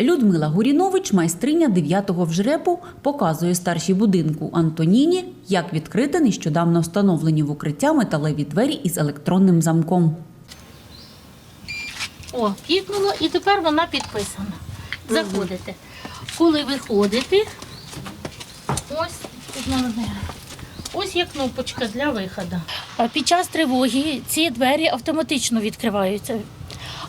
Людмила Гурінович, майстриня 9-го вжрепу, показує старшій будинку Антоніні, як відкрити нещодавно встановлені в укриття металеві двері із електронним замком. О, пікнуло, і тепер вона підписана. Заходите. Коли виходите, ось тут ось є кнопочка для виходу. А Під час тривоги ці двері автоматично відкриваються.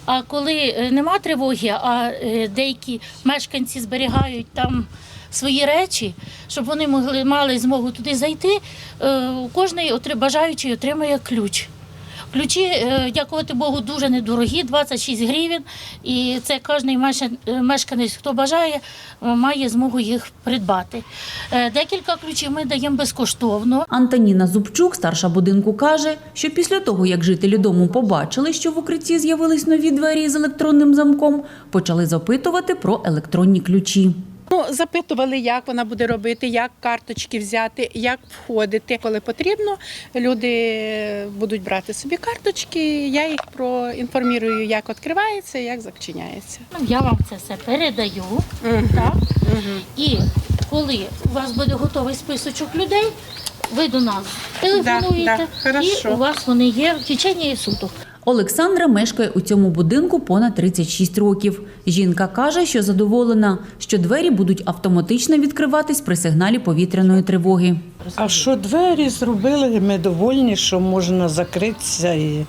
А коли е, нема тривоги, а е, деякі мешканці зберігають там свої речі, щоб вони могли мали змогу туди зайти, е, кожний бажаючий отримує ключ. Ключі, е, дякувати Богу, дуже недорогі, 26 гривень. І це кожен е, мешканець, хто бажає, е, має змогу їх придбати. Декілька ключів ми даємо безкоштовно. Антоніна Зубчук, старша будинку, каже, що після того, як жителі дому побачили, що в укритті з'явились нові двері з електронним замком, почали запитувати про електронні ключі. Ну, запитували, як вона буде робити, як карточки взяти, як входити. Коли потрібно, люди будуть брати собі карточки. Я їх проінформірую, як відкривається, як зачиняється. Ну, Я вам це все передаю. Так? І коли у вас буде готовий списочок людей, ви до нас телефонуєте, да, хорошо. і у вас вони є в течение суток. Олександра мешкає у цьому будинку понад 36 років. Жінка каже, що задоволена, що двері будуть автоматично відкриватись при сигналі повітряної тривоги. А що двері зробили, ми довольні, що можна закритися і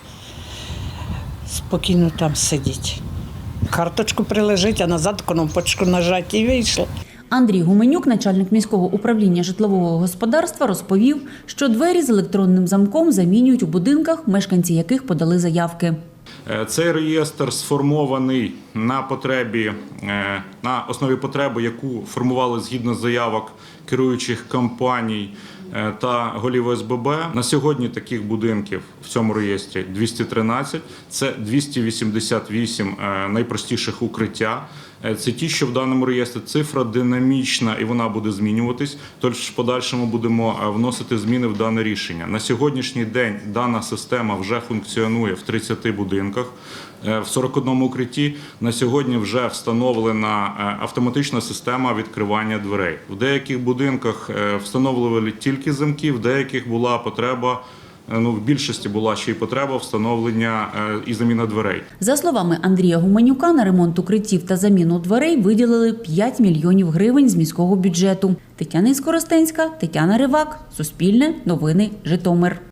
спокійно там сидіти. Карточку прилежить, а назад кнопочку нажати і вийшло. Андрій Гуменюк, начальник міського управління житлового господарства, розповів, що двері з електронним замком замінюють у будинках, мешканці яких подали заявки. Е, Цей реєстр сформований на потребі е, на основі потреби, яку формували згідно заявок керуючих компаній е, та голів ОСББ. На сьогодні таких будинків в цьому реєстрі 213. Це 288 е, найпростіших укриття. Е, Це ті, що в даному реєстрі цифра динамічна і вона буде змінюватись. Тож в подальшому будемо е, вносити зміни в дане рішення. На сьогоднішній день дана система вже функціонує в 30 будинках. Е, В 41 укритті на сьогодні вже встановлена автоматична система відкривання дверей. В деяких будинках встановлювали тільки замки, в деяких була потреба. Е, Ну, в більшості була ще й потреба встановлення е, і заміна дверей. За словами Андрія Гуменюка, на ремонт укриттів та заміну дверей виділили 5 мільйонів гривень з міського бюджету. Тетяна Іскоростенська, Тетяна Ривак, Суспільне, Новини, Житомир.